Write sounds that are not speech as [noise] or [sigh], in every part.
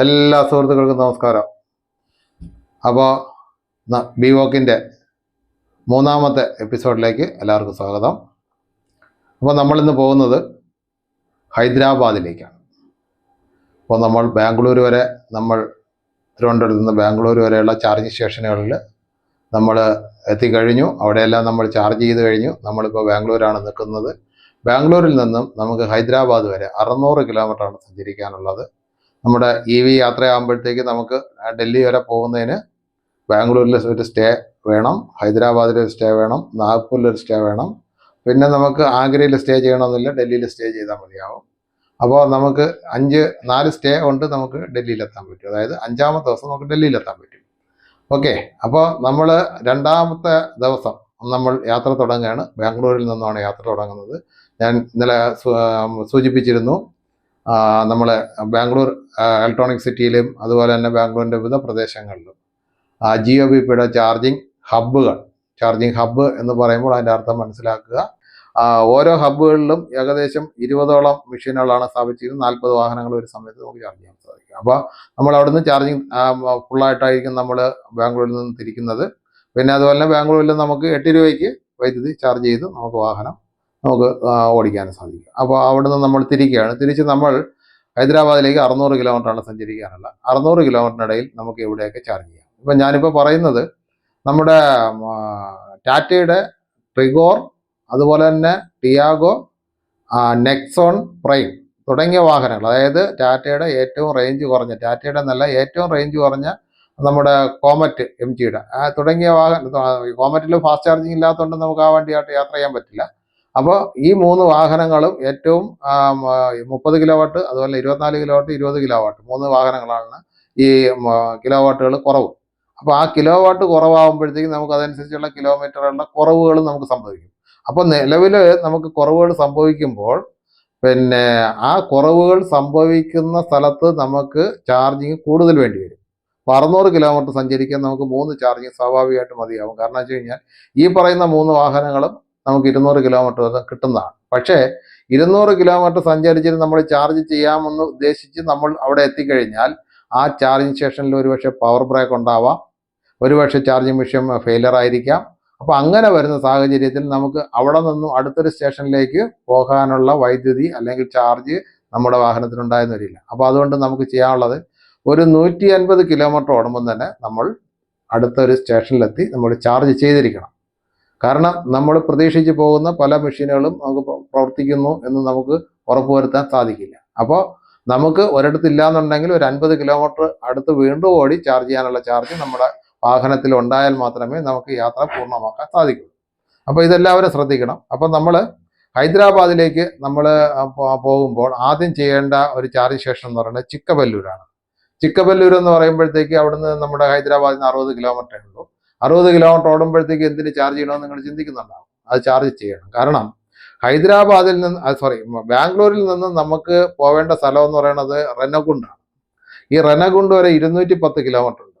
എല്ലാ സുഹൃത്തുക്കൾക്കും നമസ്കാരം. അപ്പോൾ ബി വോക്കിന്റെ മൂന്നാമത്തെ എപ്പിസോഡിലേക്ക് എല്ലാവർക്കും സ്വാഗതം. അപ്പോൾ നമ്മളിന്ന് പോകുന്നത് ഹൈദരാബാദിലേക്കാണ്. അപ്പോൾ നമ്മൾ ബാംഗ്ലൂർ വരെ നമ്മൾ തിരുവനന്തപുരത്ത് നിന്ന് ബാംഗ്ലൂർ വരെയുള്ള ചാർജിങ് സ്റ്റേഷനുകളിൽ നമ്മൾ എത്തിക്കഴിഞ്ഞു. അവിടെയെല്ലാം നമ്മൾ ചാർജ് ചെയ്ത് കഴിഞ്ഞു. നമ്മളിപ്പോൾ ബാംഗ്ലൂരാണ് നിൽക്കുന്നത്. ബാംഗ്ലൂരിൽ നിന്നും നമുക്ക് ഹൈദരാബാദ് വരെ അറുന്നൂറ് കിലോമീറ്ററാണ് സഞ്ചരിക്കാനുള്ളത്. നമ്മുടെ ഇ വി യാത്രയാകുമ്പോഴത്തേക്ക് നമുക്ക് ഡൽഹി വരെ പോകുന്നതിന് ബാംഗ്ലൂരിൽ ഒരു സ്റ്റേ വേണം ഹൈദരാബാദിൽ ഒരു സ്റ്റേ വേണം നാഗ്പൂരിൽ ഒരു സ്റ്റേ വേണം. പിന്നെ നമുക്ക് ആഗ്രയിൽ സ്റ്റേ ചെയ്യണമെന്നില്ല ഡൽഹിയിൽ സ്റ്റേ ചെയ്താൽ മതിയാവും. അപ്പോൾ നമുക്ക് അഞ്ച് നാല് സ്റ്റേ കൊണ്ട് നമുക്ക് ഡൽഹിയിലെത്താൻ പറ്റും. അതായത് അഞ്ചാമത്തെ ദിവസം നമുക്ക് ഡൽഹിയിലെത്താൻ പറ്റും. ഓക്കെ അപ്പോൾ നമ്മൾ രണ്ടാമത്തെ ദിവസം നമ്മൾ യാത്ര തുടങ്ങുകയാണ്. ബാംഗ്ലൂരിൽ നിന്നാണ് യാത്ര തുടങ്ങുന്നത്. ഞാൻ ഇന്നലെ സൂചിപ്പിച്ചിരുന്നു. നമ്മൾ ബാംഗ്ലൂർ ഇലക്ട്രോണിക് സിറ്റിയിലും അതുപോലെ തന്നെ ബാംഗ്ലൂരിന്റെ വിവിധ പ്രദേശങ്ങളിലും. ജിയോ ബി പിയുടെ ചാർജിങ് ഹബ്ബുകൾ ചാർജിങ് ഹബ്ബ് എന്ന് പറയുമ്പോൾ അതിന്റെ അർത്ഥം മനസ്സിലാക്കുക. ഓരോ ഹബ്ബുകളിലും ഏകദേശം ഇരുപതോളം മെഷീനുകളാണ് സ്ഥാപിച്ചിരിക്കുന്നത്. നാൽപ്പത് വാഹനങ്ങൾ ഒരു സമയത്ത് നമുക്ക് ചാർജ് ചെയ്യാൻ സാധിക്കും. അപ്പോൾ നമ്മൾ അവിടുന്ന് ചാർജിങ് ഫുള്ളായിട്ടായിരിക്കും നമ്മൾ ബാംഗ്ലൂരിൽ നിന്ന് തിരിക്കുന്നത്. പിന്നെ അതുപോലെ തന്നെ ബാംഗ്ലൂരിൽ നമുക്ക് എട്ട് രൂപയ്ക്ക് വൈദ്യുതി ചാർജ് ചെയ്ത് നമുക്ക് വാഹനം നമുക്ക് ഓടിക്കാൻ സാധിക്കും. അപ്പോൾ അവിടുന്ന് നമ്മൾ തിരിക്കുകയാണ്. തിരിച്ച് നമ്മൾ ഹൈദരാബാദിലേക്ക് അറുന്നൂറ് കിലോമീറ്ററാണ് സഞ്ചരിക്കാനുള്ള അറുന്നൂറ് കിലോമീറ്ററിനിടയിൽ നമുക്ക് എവിടെയൊക്കെ ചാർജ് ചെയ്യാം. ഇപ്പം ഞാനിപ്പോൾ പറയുന്നത് നമ്മുടെ ടാറ്റയുടെ ട്രിഗോർ അതുപോലെ തന്നെ ടിയാഗോ നെക്സോൺ പ്രൈം തുടങ്ങിയ വാഹനങ്ങൾ അതായത് ടാറ്റയുടെ ഏറ്റവും റേഞ്ച് കുറഞ്ഞ ടാറ്റയുടെ നല്ല ഏറ്റവും റേഞ്ച് കുറഞ്ഞ നമ്മുടെ കോമറ്റ് എം ജിയുടെ തുടങ്ങിയ വാഹനം കോമറ്റിൽ ഫാസ്റ്റ് ചാർജിങ് ഇല്ലാത്തതുകൊണ്ട് നമുക്ക് ആ വണ്ടിയായിട്ട് യാത്ര ചെയ്യാൻ പറ്റില്ല. അപ്പോൾ ഈ മൂന്ന് വാഹനങ്ങളും ഏറ്റവും മുപ്പത് കിലോ വാട്ട് അതുപോലെ ഇരുപത്തിനാല് കിലോ വാട്ട് ഇരുപത് കിലോ വാട്ട് മൂന്ന് വാഹനങ്ങളാണ് ഈ കിലോ വാട്ടുകൾ കുറവ്. അപ്പോൾ ആ കിലോ വാട്ട് കുറവാകുമ്പോഴത്തേക്കും നമുക്ക് അതനുസരിച്ചുള്ള കിലോമീറ്ററുകളുടെ കുറവുകളും നമുക്ക് സംഭവിക്കും. അപ്പോൾ നിലവിൽ നമുക്ക് കുറവുകൾ സംഭവിക്കുമ്പോൾ പിന്നെ ആ കുറവുകൾ സംഭവിക്കുന്ന സ്ഥലത്ത് നമുക്ക് ചാർജിങ് കൂടുതൽ വേണ്ടി വരും. അപ്പോൾ അറുന്നൂറ് കിലോമീറ്റർ സഞ്ചരിക്കാൻ നമുക്ക് മൂന്ന് ചാർജിങ് സ്വാഭാവികമായിട്ട് മതിയാവും. കാരണം വെച്ച് കഴിഞ്ഞാൽ ഈ പറയുന്ന മൂന്ന് വാഹനങ്ങളും നമുക്ക് ഇരുന്നൂറ് കിലോമീറ്റർ വരെ കിട്ടുന്നതാണ്. പക്ഷേ ഇരുന്നൂറ് കിലോമീറ്റർ സഞ്ചരിച്ചിട്ട് നമ്മൾ ചാർജ് ചെയ്യാമെന്ന് ഉദ്ദേശിച്ച് നമ്മൾ അവിടെ എത്തിക്കഴിഞ്ഞാൽ ആ ചാർജിങ് സ്റ്റേഷനിൽ ഒരുപക്ഷെ പവർ ബ്രേക്ക് ഉണ്ടാവാം ഒരുപക്ഷെ ചാർജിങ് മെഷീൻ ഫെയിലർ ആയിരിക്കാം. അപ്പോൾ അങ്ങനെ വരുന്ന സാഹചര്യത്തിൽ നമുക്ക് അവിടെ നിന്നും അടുത്തൊരു സ്റ്റേഷനിലേക്ക് പോകാനുള്ള വൈദ്യുതി അല്ലെങ്കിൽ ചാർജ് നമ്മുടെ വാഹനത്തിനുണ്ടായെന്ന് വരില്ല. അപ്പോൾ അതുകൊണ്ട് നമുക്ക് ചെയ്യാനുള്ളത് ഒരു നൂറ്റി അൻപത് കിലോമീറ്റർ ഓടുമ്പോൾ തന്നെ നമ്മൾ അടുത്തൊരു സ്റ്റേഷനിലെത്തി നമ്മൾ ചാർജ് ചെയ്തിരിക്കണം. കാരണം നമ്മൾ പ്രതീക്ഷിച്ച് പോകുന്ന പല മെഷീനുകളും നമുക്ക് പ്ര- പ്രവർത്തിക്കുന്നു എന്ന് നമുക്ക് ഉറപ്പുവരുത്താൻ സാധിക്കില്ല. അപ്പോൾ നമുക്ക് ഒരിടത്തില്ല എന്നുണ്ടെങ്കിൽ ഒരു അൻപത് കിലോമീറ്റർ അടുത്ത് വീണ്ടും ഓടി ചാർജ് ചെയ്യാനുള്ള ചാർജ് നമ്മുടെ വാഹനത്തിൽ ഉണ്ടായാൽ മാത്രമേ നമുക്ക് യാത്ര പൂർണമാക്കാൻ സാധിക്കൂ. അപ്പോൾ ഇതെല്ലാവരും ശ്രദ്ധിക്കണം. അപ്പോൾ നമ്മൾ ഹൈദരാബാദിലേക്ക് നമ്മൾ പോകുമ്പോൾ ആദ്യം ചെയ്യേണ്ട ഒരു ചാർജ് സ്റ്റേഷൻ എന്ന് പറയുന്നത് ചിക്കബല്ലൂരാണ്. ചിക്കബല്ലൂർ എന്ന് പറയുമ്പോഴത്തേക്ക് അവിടുന്ന് നമ്മുടെ ഹൈദരാബാദിൽ നിന്ന് അറുപത് കിലോമീറ്റർ ഉള്ളൂ. അറുപത് കിലോമീറ്റർ ഓടുമ്പോഴത്തേക്ക് എന്തിന് ചാർജ് ചെയ്യണമെന്ന് നിങ്ങൾ ചിന്തിക്കുന്നുണ്ടാവും. അത് ചാർജ് ചെയ്യണം. കാരണം ഹൈദരാബാദിൽ നിന്ന് സോറി ബാംഗ്ലൂരിൽ നിന്ന് നമുക്ക് പോവേണ്ട സ്ഥലം എന്ന് പറയുന്നത് റെനഗുണ്ടാണ് ഈ റെനഗുണ്ട് വരെ ഇരുന്നൂറ്റി പത്ത് കിലോമീറ്റർ ഉണ്ട്.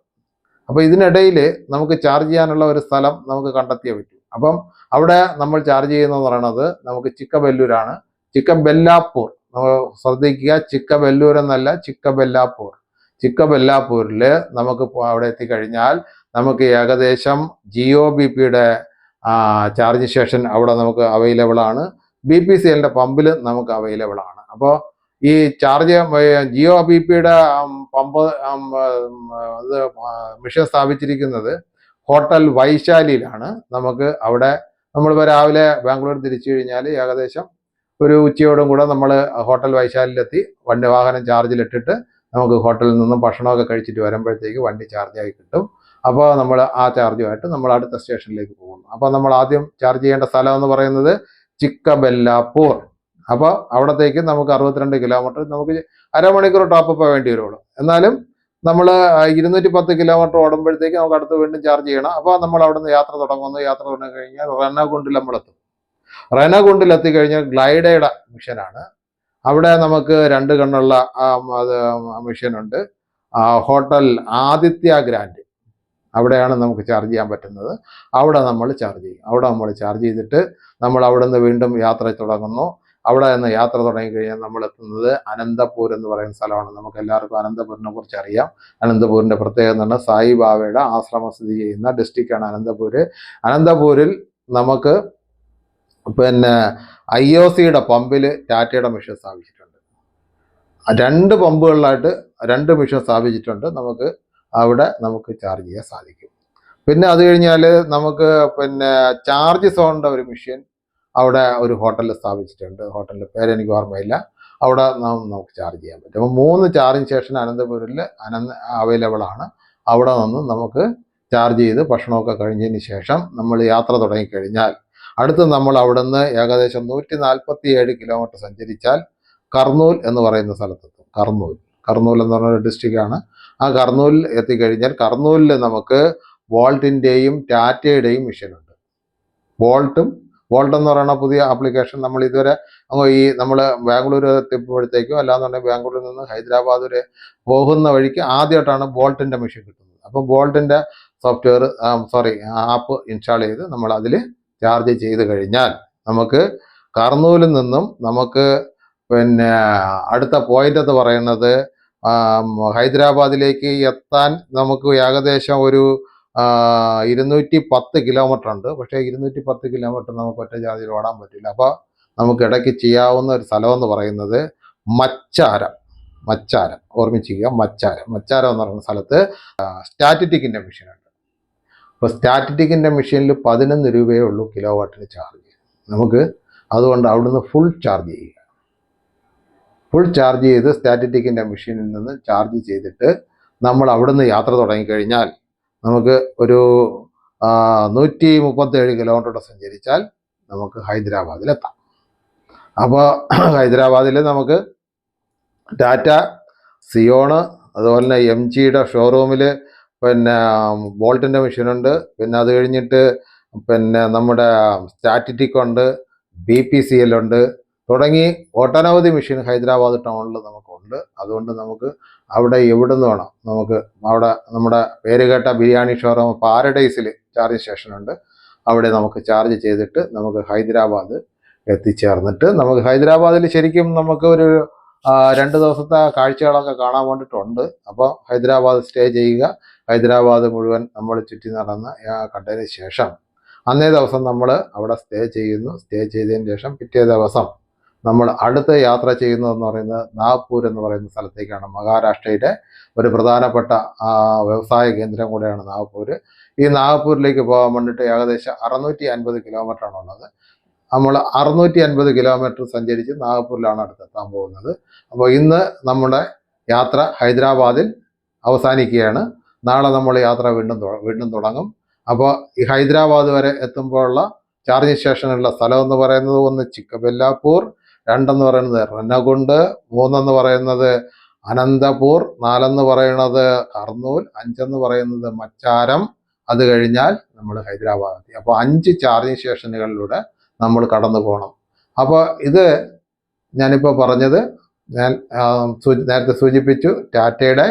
അപ്പോൾ ഇതിനിടയിൽ നമുക്ക് ചാർജ് ചെയ്യാനുള്ള ഒരു സ്ഥലം നമുക്ക് കണ്ടെത്തിയേ പറ്റൂ. അപ്പം അവിടെ നമ്മൾ ചാർജ് ചെയ്യുന്നതെന്ന് പറയുന്നത് നമുക്ക് ചിക്കബെല്ലൂരാണ്. ചിക്കബെല്ലാപ്പൂർ. ശ്രദ്ധിക്കുക ചിക്കബെല്ലൂർ എന്നല്ല ചിക്കബെല്ലാപ്പൂർ. ചിക്കബെല്ലാപ്പൂരിൽ നമുക്ക് അവിടെ എത്തിക്കഴിഞ്ഞാൽ നമുക്ക് ഏകദേശം ജിയോ ബി പിയുടെ ചാർജ് സ്റ്റേഷൻ അവിടെ നമുക്ക് അവൈലബിൾ ആണ്. ബി പി സി എല്ലിന്റെ പമ്പിൽ നമുക്ക് അവൈലബിൾ ആണ്. അപ്പോൾ ഈ ചാർജ് ജിയോ ബി പിയുടെ പമ്പ് ഇത് മിഷൻ സ്ഥാപിച്ചിരിക്കുന്നത് ഹോട്ടൽ വൈശാലിയിലാണ്. നമുക്ക് അവിടെ നമ്മളിപ്പോൾ രാവിലെ ബാംഗ്ലൂർ തിരിച്ചു കഴിഞ്ഞാൽ ഏകദേശം ഒരു ഉച്ചയോടും കൂടെ നമ്മൾ ഹോട്ടൽ വൈശാലിയിലെത്തി വണ്ടി വാഹനം ചാർജിലിട്ടിട്ട് നമുക്ക് ഹോട്ടലിൽ നിന്നും ഭക്ഷണമൊക്കെ കഴിച്ചിട്ട് വരുമ്പോഴത്തേക്ക് വണ്ടി ചാർജായി കിട്ടും. അപ്പോൾ നമ്മൾ ആ ചാർജുമായിട്ട് നമ്മൾ അടുത്ത സ്റ്റേഷനിലേക്ക് പോകുന്നു. അപ്പോൾ നമ്മൾ ആദ്യം ചാർജ് ചെയ്യേണ്ട സ്ഥലം എന്ന് പറയുന്നത് ചിക്കബെല്ലാപ്പൂർ അപ്പോൾ അവിടത്തേക്ക് നമുക്ക് അറുപത്തിരണ്ട് കിലോമീറ്റർ നമുക്ക് അരമണിക്കൂർ ടോപ്പപ്പ് വേണ്ടി വരുള്ളൂ. എന്നാലും നമ്മൾ ഇരുന്നൂറ്റി പത്ത് കിലോമീറ്റർ ഓടുമ്പോഴത്തേക്ക് നമുക്ക് അടുത്ത് വീണ്ടും ചാർജ് ചെയ്യണം. അപ്പോൾ നമ്മൾ അവിടെ നിന്ന് യാത്ര തുടങ്ങുന്നു. യാത്ര തുടങ്ങി കഴിഞ്ഞാൽ റനകുണ്ടിൽ നമ്മളെത്തും റനകുണ്ടിൽ എത്തിക്കഴിഞ്ഞാൽ ഗ്ലൈഡയുടെ മിഷനാണ് അവിടെ നമുക്ക് രണ്ട് കണ്ണുള്ള അത് മിഷനുണ്ട് ഹോട്ടൽ ആദിത്യ ഗ്രാൻഡ്. അവിടെയാണ് നമുക്ക് ചാർജ് ചെയ്യാൻ പറ്റുന്നത്. അവിടെ നമ്മൾ ചാർജ് ചെയ്യും. അവിടെ നമ്മൾ ചാർജ് ചെയ്തിട്ട് നമ്മൾ അവിടെ നിന്ന് വീണ്ടും യാത്ര തുടങ്ങുന്നു. അവിടെ നിന്ന് യാത്ര തുടങ്ങിക്കഴിഞ്ഞാൽ നമ്മൾ എത്തുന്നത് അനന്തപൂർ എന്ന് പറയുന്ന സ്ഥലമാണ്. നമുക്ക് എല്ലാവർക്കും അനന്തപൂരിനെ കുറിച്ച് അറിയാം. അനന്തപൂരിന്റെ പ്രത്യേകത എന്ന് പറഞ്ഞാൽ സായിബാബയുടെ ആശ്രമം സ്ഥിതി ചെയ്യുന്ന ഡിസ്ട്രിക്റ്റാണ് അനന്തപൂർ അനന്തപൂരിൽ നമുക്ക് പിന്നെ ഐ ഒ സിയുടെ പമ്പിൽ ടാറ്റയുടെ മിഷൻ സ്ഥാപിച്ചിട്ടുണ്ട്. രണ്ട് പമ്പുകളിലായിട്ട് രണ്ട് മിഷൻ സ്ഥാപിച്ചിട്ടുണ്ട്. നമുക്ക് അവിടെ നമുക്ക് ചാർജ് ചെയ്യാൻ സാധിക്കും. പിന്നെ അത് കഴിഞ്ഞാൽ നമുക്ക് പിന്നെ ചാർജ് സോണിന്റെ ഒരു മെഷീൻ അവിടെ ഒരു ഹോട്ടലിൽ സ്ഥാപിച്ചിട്ടുണ്ട്. ഹോട്ടലിന്റെ പേര് എനിക്ക് ഓർമ്മയില്ല. അവിടെ നമുക്ക് ചാർജ് ചെയ്യാൻ പറ്റും. അപ്പോൾ മൂന്ന് ചാർജിങ് സ്റ്റേഷൻ അനന്തപുരിൽ അനന്ത അവൈലബിൾ ആണ്. അവിടെ നിന്ന് നമുക്ക് ചാർജ് ചെയ്ത് ഭക്ഷണമൊക്കെ കഴിഞ്ഞതിന് ശേഷം നമ്മൾ യാത്ര തുടങ്ങിക്കഴിഞ്ഞാൽ അടുത്ത് നമ്മൾ അവിടുന്ന് ഏകദേശം നൂറ്റി നാൽപ്പത്തി ഏഴ് കിലോമീറ്റർ സഞ്ചരിച്ചാൽ കർണൂൽ എന്ന് പറയുന്ന സ്ഥലത്തെത്തും. കർണൂൽ കർണൂൽ എന്ന് പറഞ്ഞ ഡിസ്ട്രിക്റ്റാണ് ആ കർണൂലിൽ എത്തിക്കഴിഞ്ഞാൽ കർണൂലിൽ നമുക്ക് വോൾട്ടിന്റെയും ടാറ്റയുടെയും മെഷീനുണ്ട് വോൾട്ടും വോൾട്ട് എന്ന് പറയുന്ന പുതിയ ആപ്ലിക്കേഷൻ നമ്മൾ ഇതുവരെ ഈ നമ്മൾ ബാംഗ്ലൂർ എത്തിയപ്പോഴത്തേക്കും അല്ലാന്നുണ്ടെങ്കിൽ ബാംഗ്ലൂരിൽ നിന്ന് ഹൈദരാബാദ് വരെ പോകുന്ന വഴിക്ക് ആദ്യമായിട്ടാണ് ബോൾട്ടിന്റെ മെഷീൻ കിട്ടുന്നത്. അപ്പോൾ ബോൾട്ടിന്റെ സോഫ്റ്റ്വെയർ സോറി ആപ്പ് ഇൻസ്റ്റാൾ ചെയ്ത് നമ്മൾ അതിൽ ചാർജ് ചെയ്ത് കഴിഞ്ഞാൽ നമുക്ക് കർണൂലിൽ നിന്നും നമുക്ക് പിന്നെ അടുത്ത പോയിന്റ് എന്ന് പറയുന്നത് ഹൈദരാബാദിലേക്ക് എത്താൻ നമുക്ക് ഏകദേശം ഒരു ഇരുന്നൂറ്റി പത്ത് കിലോമീറ്റർ ഉണ്ട്. പക്ഷേ ഇരുന്നൂറ്റി പത്ത് കിലോമീറ്റർ നമുക്ക് ഒറ്റ ജാതിയിൽ ഓടാൻ പറ്റില്ല. അപ്പോൾ നമുക്ക് ഇടയ്ക്ക് ചെയ്യാവുന്ന ഒരു സ്ഥലം എന്ന് പറയുന്നത് മച്ചാരം. മച്ചാരം. ഓർമ്മിച്ചിരിക്കുക മച്ചാരം. മച്ചാരം എന്ന് പറയുന്ന സ്ഥലത്ത് സ്റ്റാറ്റിറ്റിക്കിന്റെ മെഷീനുണ്ട് അപ്പോൾ സ്റ്റാറ്റിറ്റിക്കിന്റെ മെഷീനിൽ പതിനൊന്ന് രൂപയേ ഉള്ളൂ കിലോവാട്ടിന് ചാർജ് നമുക്ക് അതുകൊണ്ട് അവിടുന്ന് ഫുൾ ചാർജ് ചെയ്യുക. ഫുൾ ചാർജ് ചെയ്ത് സ്റ്റാറ്റിറ്റിക്കിന്റെ മെഷീനിൽ നിന്ന് ചാർജ് ചെയ്തിട്ട് നമ്മൾ അവിടുന്ന് യാത്ര തുടങ്ങിക്കഴിഞ്ഞാൽ നമുക്ക് ഒരു നൂറ്റി മുപ്പത്തേഴ് കിലോമീറ്റർ സഞ്ചരിച്ചാൽ നമുക്ക് ഹൈദരാബാദിലെത്താം അപ്പോൾ [clears throat] ഹൈദരാബാദിൽ നമുക്ക് ടാറ്റ സിയോണ് അതുപോലെ തന്നെ എം ജിയുടെ ഷോറൂമിൽ പിന്നെ ബോൾട്ടിന്റെ മെഷീനുണ്ട് പിന്നെ അത് കഴിഞ്ഞിട്ട് പിന്നെ നമ്മുടെ സ്റ്റാറ്റിറ്റിക് ഉണ്ട് ബി പി സി എൽ ഉണ്ട്. തുടങ്ങി ഒട്ടനവധി മെഷീൻ ഹൈദരാബാദ് ടൗണിൽ നമുക്കുണ്ട്. അതുകൊണ്ട് നമുക്ക് അവിടെ എവിടെ നിന്ന് വേണം? നമുക്ക് അവിടെ നമ്മുടെ പേരുകേട്ട ബിരിയാണി ഷോറൂം പാരഡൈസിൽ ചാർജ് സ്റ്റേഷനുണ്ട് അവിടെ നമുക്ക് ചാർജ് ചെയ്തിട്ട് നമുക്ക് ഹൈദരാബാദ് എത്തിച്ചേർന്നിട്ട് നമുക്ക് ഹൈദരാബാദിൽ ശരിക്കും നമുക്ക് ഒരു രണ്ട് ദിവസത്തെ കാഴ്ചകളൊക്കെ കാണാൻ വേണ്ടിയിട്ടുണ്ട്. അപ്പോൾ ഹൈദരാബാദ് സ്റ്റേ ചെയ്യുക. ഹൈദരാബാദ് മുഴുവൻ നമ്മൾ ചുറ്റി നടന്ന് കണ്ടതിന് ശേഷം അന്നേ ദിവസം നമ്മൾ അവിടെ സ്റ്റേ ചെയ്യുന്നു. സ്റ്റേ ചെയ്തതിന് ശേഷം പിറ്റേ ദിവസം നമ്മൾ അടുത്ത യാത്ര ചെയ്യുന്നതെന്ന് പറയുന്നത് നാഗ്പൂർ എന്ന് പറയുന്ന സ്ഥലത്തേക്കാണ്. മഹാരാഷ്ട്രയിലെ ഒരു പ്രധാനപ്പെട്ട വ്യവസായ കേന്ദ്രം കൂടെയാണ് നാഗ്പൂർ. ഈ നാഗ്പൂരിലേക്ക് പോകാൻ വേണ്ടിയിട്ട് ഏകദേശം അറുന്നൂറ്റി അൻപത് കിലോമീറ്റർ ഉള്ളത്. നമ്മൾ അറുന്നൂറ്റി അൻപത് കിലോമീറ്റർ സഞ്ചരിച്ച് നാഗ്പൂരിലാണ് അടുത്തെത്താൻ പോകുന്നത്. അപ്പോൾ ഇന്ന് നമ്മുടെ യാത്ര ഹൈദരാബാദിൽ അവസാനിക്കുകയാണ്. നാളെ നമ്മൾ യാത്ര വീണ്ടും വീണ്ടും തുടങ്ങും. അപ്പോൾ ഈ ഹൈദരാബാദ് വരെ എത്തുമ്പോഴുള്ള ചാർജിങ് സ്റ്റേഷനുള്ള സ്ഥലം എന്ന് പറയുന്നത് ഒന്ന് ചിക്കബെല്ലാപ്പൂർ രണ്ടെന്ന് പറയുന്നത് റനഗുണ്ട് മൂന്നെന്ന് പറയുന്നത് അനന്തപൂർ നാലെന്ന് പറയുന്നത് കർണൂൽ അഞ്ചെന്ന് പറയുന്നത് മച്ചാരം. അത് കഴിഞ്ഞാൽ നമ്മൾ ഹൈദരാബാദ്. അപ്പോൾ അഞ്ച് ചാർജിങ് സ്റ്റേഷനുകളിലൂടെ നമ്മൾ കടന്നു പോകണം അപ്പോൾ ഇത് ഞാനിപ്പോൾ പറഞ്ഞത് ഞാൻ നേരത്തെ സൂചിപ്പിച്ചു ടാറ്റയുടെ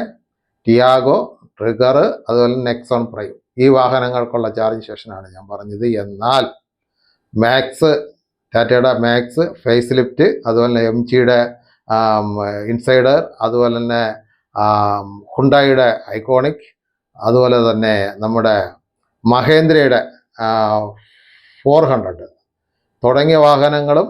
ടിയാഗോ ട്രിഗർ അതുപോലെ നെക്സോൺ പ്രൈം. ഈ വാഹനങ്ങൾക്കുള്ള ചാർജിങ് സ്റ്റേഷനാണ് ഞാൻ പറഞ്ഞത്. എന്നാൽ മാക്സ് ടാറ്റയുടെ മാക്സ് ഫേസ് ലിഫ്റ്റ് അതുപോലെ എം ജിയുടെ ഇൻസൈഡർ അതുപോലെ തന്നെ ഹുണ്ടായിയുടെ ഐക്കോണിക് അതുപോലെ തന്നെ നമ്മുടെ മഹേന്ദ്രയുടെ ഫോർ ഹൺഡ്രഡ്. തുടങ്ങിയ വാഹനങ്ങളും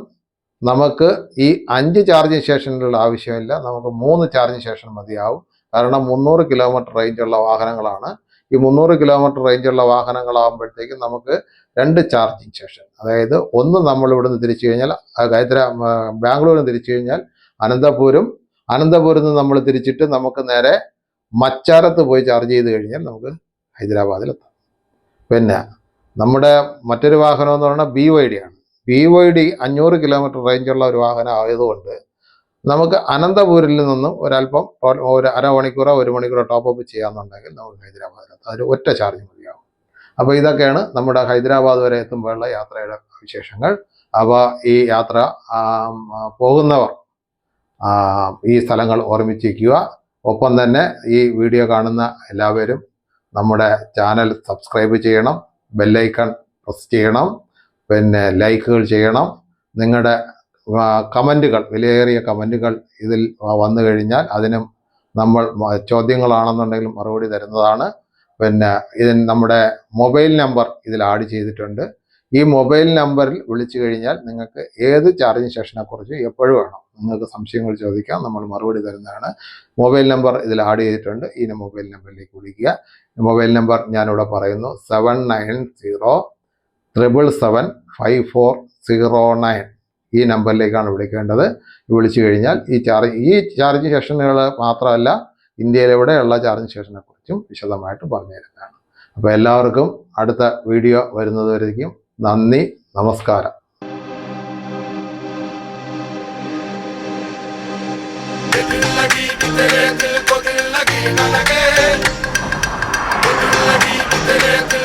നമുക്ക് ഈ അഞ്ച് ചാർജിങ് സ്റ്റേഷനിലുള്ള ആവശ്യമില്ല. നമുക്ക് മൂന്ന് ചാർജിങ് സ്റ്റേഷൻ മതിയാവും. കാരണം മുന്നൂറ് കിലോമീറ്റർ റേഞ്ചുള്ള വാഹനങ്ങളാണ്. ഈ മുന്നൂറ് കിലോമീറ്റർ റേഞ്ചുള്ള വാഹനങ്ങളാകുമ്പോഴത്തേക്കും നമുക്ക് രണ്ട് ചാർജിങ് സ്റ്റേഷൻ അതായത് ഒന്ന് നമ്മൾ ഇവിടുന്ന് തിരിച്ചു കഴിഞ്ഞാൽ ഹൈദരാ ബാംഗ്ലൂരിൽ തിരിച്ചു കഴിഞ്ഞാൽ അനന്തപുരം. അനന്തപുരത്ത് നിന്ന് നമ്മൾ തിരിച്ചിട്ട് നമുക്ക് നേരെ മച്ചാരത്ത് പോയി ചാർജ് ചെയ്ത് കഴിഞ്ഞാൽ നമുക്ക് ഹൈദരാബാദിലെത്താം. പിന്നെ നമ്മുടെ മറ്റൊരു വാഹനം എന്ന് പറഞ്ഞാൽ ബി വൈ ഡി ആണ്. ബി വൈ ഡി അഞ്ഞൂറ് കിലോമീറ്റർ റേഞ്ചുള്ള ഒരു വാഹനം ആയതുകൊണ്ട് നമുക്ക് അനന്തപൂരിൽ നിന്നും ഒരല്പം ഒരു അരമണിക്കൂറോ ഒരു മണിക്കൂറോ ടോപ്പ് അപ്പ് ചെയ്യാന്നുണ്ടെങ്കിൽ നമുക്ക് ഹൈദരാബാദിലെത്താം അതൊരു ഒറ്റ ചാർജ് മതിയാവും. അപ്പോൾ ഇതൊക്കെയാണ് നമ്മുടെ ഹൈദരാബാദ് വരെ എത്തുമ്പോഴുള്ള യാത്രയുടെ വിശേഷങ്ങൾ. അവ ഈ യാത്ര പോകുന്നവർ ഈ സ്ഥലങ്ങൾ ഓർമ്മിച്ചിരിക്കുക. ഒപ്പം തന്നെ ഈ വീഡിയോ കാണുന്ന എല്ലാവരും നമ്മുടെ ചാനൽ സബ്സ്ക്രൈബ് ചെയ്യണം. ബെല്ലൈക്കൺ പ്രസ് ചെയ്യണം. പിന്നെ ലൈക്കുകൾ ചെയ്യണം. നിങ്ങളുടെ കമന്റുകൾ വിലയേറിയ കമന്റുകൾ ഇതിൽ വന്നു കഴിഞ്ഞാൽ അതിനും നമ്മൾ ചോദ്യങ്ങളാണെന്നുണ്ടെങ്കിലും മറുപടി തരുന്നതാണ്. പിന്നെ ഇതിന് നമ്മുടെ മൊബൈൽ നമ്പർ ഇതിൽ ആഡ് ചെയ്തിട്ടുണ്ട്. ഈ മൊബൈൽ നമ്പറിൽ വിളിച്ചു കഴിഞ്ഞാൽ നിങ്ങൾക്ക് ഏത് ചാർജിങ് സ്റ്റേഷനെ കുറിച്ച് എപ്പോഴും വേണം. നിങ്ങൾക്ക് സംശയങ്ങൾ ചോദിക്കാം നമ്മൾ മറുപടി തരുന്നതാണ്. മൊബൈൽ നമ്പർ ഇതിൽ ആഡ് ചെയ്തിട്ടുണ്ട്. ഈ മൊബൈൽ നമ്പറിലേക്ക് വിളിക്കുക. മൊബൈൽ നമ്പർ ഞാനിവിടെ പറയുന്നു. Seven nine zero triple seven five four zero nine. ഈ നമ്പറിലേക്കാണ് വിളിക്കേണ്ടത് വിളിച്ചു കഴിഞ്ഞാൽ ഈ ചാർജ് ഈ ചാർജിങ് സ്റ്റേഷനുകൾ മാത്രമല്ല ഇന്ത്യയിലെവിടെയുള്ള ചാർജിങ് സ്റ്റേഷനെ കുറിച്ചും വിശദമായിട്ട് പറഞ്ഞു തരുന്നതാണ് അപ്പോൾ എല്ലാവർക്കും അടുത്ത വീഡിയോ വരുന്നത് വരേക്കും നന്ദി നമസ്കാരം दिल लगी कि तेरे दिल को दिल लगी न लगे दिल लगी कि तेरे दिल